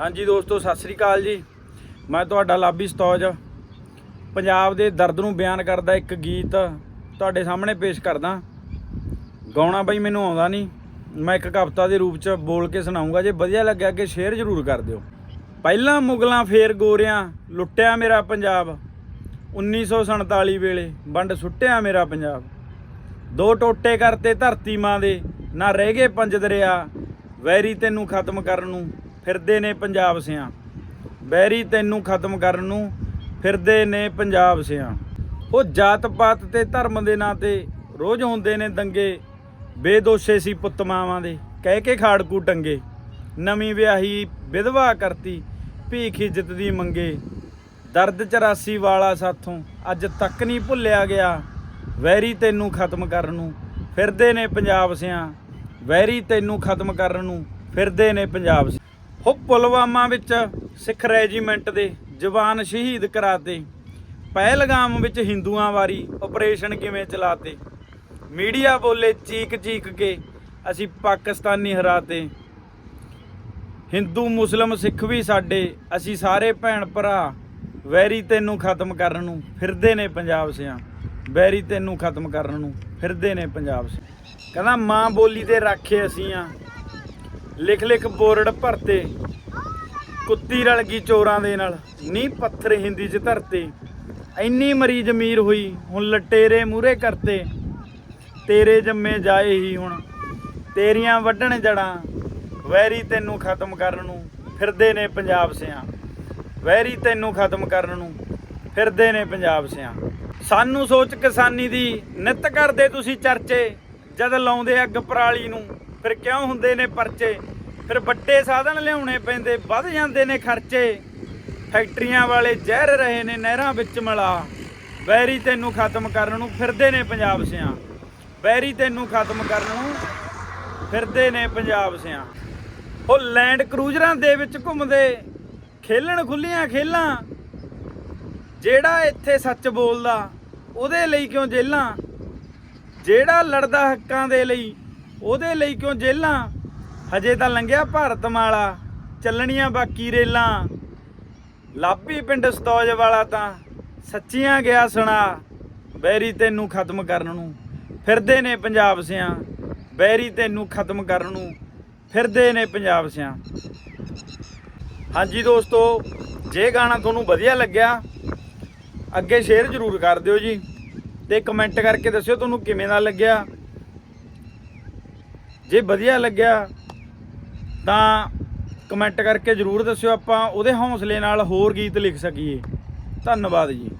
ਹਾਂਜੀ ਦੋਸਤੋ, ਸਤਿ ਸ੍ਰੀ ਅਕਾਲ ਜੀ। ਮੈਂ ਤੁਹਾਡਾ ਲਾਬੀ ਸਤੌਜ। ਪੰਜਾਬ ਦੇ ਦਰਦ ਨੂੰ ਬਿਆਨ ਕਰਦਾ ਇੱਕ ਗੀਤ ਤੁਹਾਡੇ ਸਾਹਮਣੇ ਪੇਸ਼ ਕਰਦਾ। ਗਾਉਣਾ ਬਈ ਮੈਨੂੰ ਆਉਂਦਾ ਨਹੀਂ। ਮੈਂ ਇੱਕ ਕਵਿਤਾ ਦੇ ਰੂਪ ਚ ਬੋਲ ਕੇ ਸੁਣਾਉਂਗਾ। ਜੇ ਵਧੀਆ ਲੱਗਿਆ ਕਿ ਸ਼ੇਅਰ ਜ਼ਰੂਰ ਕਰ ਦਿਓ। ਪਹਿਲਾਂ ਮੁਗਲਾਂ ਫੇਰ ਗੋਰਿਆਂ, ਲੁੱਟਿਆ ਮੇਰਾ ਪੰਜਾਬ। 1947 ਵੇਲੇ ਵੰਡ ਸੁੱਟਿਆ ਮੇਰਾ ਪੰਜਾਬ। ਦੋ ਟੋਟੇ ਕਰਤੇ ਧਰਤੀ ਮਾਂ ਦੇ, ਨਾ ਰਹਿ ਗਏ ਪੰਜ ਦਰਿਆ। ਵੈਰੀ ਤੈਨੂੰ ਖਤਮ ਕਰਨ ਨੂੰ ਫਿਰਦੇ ਨੇ ਪੰਜਾਬ ਸਿਆਂ। ਵੈਰੀ ਤੈਨੂੰ ਖਤਮ ਕਰਨ ਨੂੰ ਫਿਰਦੇ ਨੇ ਪੰਜਾਬ ਸਿਆਂ। ਉਹ ਜਾਤ ਪਾਤ ਤੇ ਧਰਮ ਦੇ ਨਾਂ ਤੇ ਰੋਜ਼ ਹੁੰਦੇ ਨੇ ਦੰਗੇ। ਬੇਦੋਸ਼ੇ ਸੀ ਪੁੱਤ ਮਾਵਾਂ ਦੇ, ਕਹਿ ਕੇ ਖਾੜਕੂ ਟੰਗੇ ਨਵੀਂ ਵਿਆਹੀ ਵਿਧਵਾ ਕਰਤੀ, ਭੀਖ ਇੱਜ਼ਤ ਦੀ ਮੰਗੇ। ਦਰਦ 84 ਵਾਲਾ ਸਾਥੋਂ ਅੱਜ ਤੱਕ ਨਹੀਂ ਭੁੱਲਿਆ ਗਿਆ। ਵੈਰੀ ਤੈਨੂੰ ਖਤਮ ਕਰਨ ਨੂੰ ਫਿਰਦੇ ਨੇ ਪੰਜਾਬ ਸਿਆਂ। ਵੈਰੀ ਤੈਨੂੰ ਖਤਮ ਕਰਨ ਨੂੰ ਫਿਰਦੇ ਨੇ ਪੰਜਾਬ ਸਿਆਂ। ਹੋ ਪੁਲਵਾਮਾ ਵਿੱਚ ਸਿੱਖ ਰੈਜੀਮੈਂਟ ਦੇ ਜਵਾਨ ਸ਼ਹੀਦ ਕਰਾਤੇ। ਪਹਿਲਗਾਮ ਵਿੱਚ ਹਿੰਦੂਆਂ ਵਾਰੀ ਆਪਰੇਸ਼ਨ ਕਿਵੇਂ ਚਲਾਤੇ? ਮੀਡੀਆ ਬੋਲੇ ਚੀਕ ਚੀਕ ਕੇ ਅਸੀਂ ਪਾਕਿਸਤਾਨੀ ਹਰਾਤੇ। ਹਿੰਦੂ, ਮੁਸਲਮ, ਸਿੱਖ ਵੀ ਸਾਡੇ, ਅਸੀਂ ਸਾਰੇ ਭੈਣ ਭਰਾ। ਵੈਰੀ ਤੈਨੂੰ ਖਤਮ ਕਰਨ ਨੂੰ ਫਿਰਦੇ ਨੇ ਪੰਜਾਬ ਸਿਆਂ। ਵੈਰੀ ਤੈਨੂੰ ਖਤਮ ਕਰਨ ਨੂੰ ਫਿਰਦੇ ਨੇ ਪੰਜਾਬ ਸਿਆਂ। ਕਹਿੰਦਾ ਮਾਂ ਬੋਲੀ 'ਤੇ ਰਾਖੇ ਅਸੀਂ ਆ। ਲਿਖ ਲਿਖ ਬੋਰਡ ਭਰਤੇ, ਕੁੱਤੀ ਰਲ ਗਈ ਚੋਰਾਂ ਦੇ ਨਾਲ ਨੀ ਪੱਥਰ ਹਿੰਦੀ ਚ ਧਰਤੇ। ਇੰਨੀ ਮਰੀ ਜ਼ਮੀਰ ਹੋਈ, ਹੁਣ ਲਟੇਰੇ ਮੂਰੇ ਕਰਤੇ। ਤੇਰੇ ਜੰਮੇ ਜਾਏ ਹੀ ਹੁਣ, ਤੇਰੀਆਂ ਵੱਢਣ ਜੜਾਂ। ਵੈਰੀ ਤੈਨੂੰ ਖਤਮ ਕਰਨ ਨੂੰ ਫਿਰਦੇ ਨੇ ਪੰਜਾਬ ਸਿਆਂ। ਵੈਰੀ ਤੈਨੂੰ ਖਤਮ ਕਰਨ ਨੂੰ ਫਿਰਦੇ ਨੇ ਪੰਜਾਬ ਸਿਆਂ। ਸਾਨੂੰ ਸੋਚ ਕਿਸਾਨੀ ਦੀ ਨਿਤ ਕਰਦੇ ਤੁਸੀਂ ਚਰਚੇ, ਜਦ ਲਾਉਂਦੇ ਅੱਗ ਪਰਾਲੀ ਨੂੰ। ਫਿਰ ਕਿਉਂ ਹੁੰਦੇ ਨੇ ਪਰਚੇ? ਫਿਰ ਵੱਡੇ ਸਾਧਨ ਲਿਆਉਣੇ ਪੈਂਦੇ, ਵੱਧ ਜਾਂਦੇ ਨੇ ਖਰਚੇ। ਫੈਕਟਰੀਆਂ ਵਾਲੇ ਜ਼ਹਿਰ ਰਹੇ ਨੇ ਨਹਿਰਾਂ ਵਿੱਚ ਮਿਲਾ। ਵੈਰੀ ਤੈਨੂੰ ਖਤਮ ਕਰਨ ਨੂੰ ਫਿਰਦੇ ਨੇ ਪੰਜਾਬ ਸਿਆਂ। ਵੈਰੀ ਤੈਨੂੰ ਖਤਮ ਕਰਨ ਨੂੰ ਫਿਰਦੇ ਨੇ ਪੰਜਾਬ ਸਿਆਂ। ਉਹ ਲੈਂਡ ਕਰੂਜ਼ਰਾਂ ਦੇ ਵਿੱਚ ਘੁੰਮਦੇ, ਖੇਲਣ ਖੁੱਲੀਆਂ ਖੇਲਾਂ। ਜਿਹੜਾ ਇੱਥੇ ਸੱਚ ਬੋਲਦਾ, ਉਹਦੇ ਲਈ ਕਿਉਂ ਜੇਲਾਂ? ਜਿਹੜਾ ਲੜਦਾ ਹੱਕਾਂ ਦੇ ਲਈ ਉਹਦੇ ਲਈ ਕਿਉਂ ਜੇਲਾਂ ਹਜੇ ਤਾਂ ਲੰਘਿਆ ਭਾਰਤ ਮਾਲਾ, ਚੱਲਣੀਆਂ ਬਾਕੀ ਰੇਲਾਂ। ਲਾਪੀ ਪਿੰਡ ਸਤੌਜ ਵਾਲਾ ਤਾਂ ਸੱਚੀਆਂ ਗਿਆ ਸੁਣਾ, ਬੈਰੀ ਤੈਨੂੰ ਖਤਮ ਕਰਨ ਨੂੰ। ਫਿਰਦੇ ਨੇ ਪੰਜਾਬ ਸਿਆਂ, ਬੈਰੀ ਤੈਨੂੰ ਖਤਮ ਕਰਨ ਨੂੰ। ਫਿਰਦੇ ਨੇ ਪੰਜਾਬ ਸਿਆਂ। ਹਾਂਜੀ ਦੋਸਤੋ, ਜੇ ਗਾਣਾ ਤੁਹਾਨੂੰ ਵਧੀਆ ਲੱਗਿਆ, ਅੱਗੇ ਸ਼ੇਅਰ ਜ਼ਰੂਰ ਕਰ ਦਿਓ ਜੀ। ਤੇ ਕਮੈਂਟ ਕਰਕੇ ਦੱਸਿਓ ਤੁਹਾਨੂੰ ਕਿਵੇਂ ਦਾ ਲੱਗਿਆ। ਜੇ ਵਧੀਆ ਲੱਗਿਆ ਤਾਂ ਕਮੈਂਟ ਕਰਕੇ ਜ਼ਰੂਰ ਦੱਸਿਓ ਆਪਾਂ ਉਹਦੇ ਹੌਸਲੇ ਨਾਲ ਹੋਰ ਗੀਤ ਲਿਖ ਸਕੀਏ। ਧੰਨਵਾਦ ਜੀ।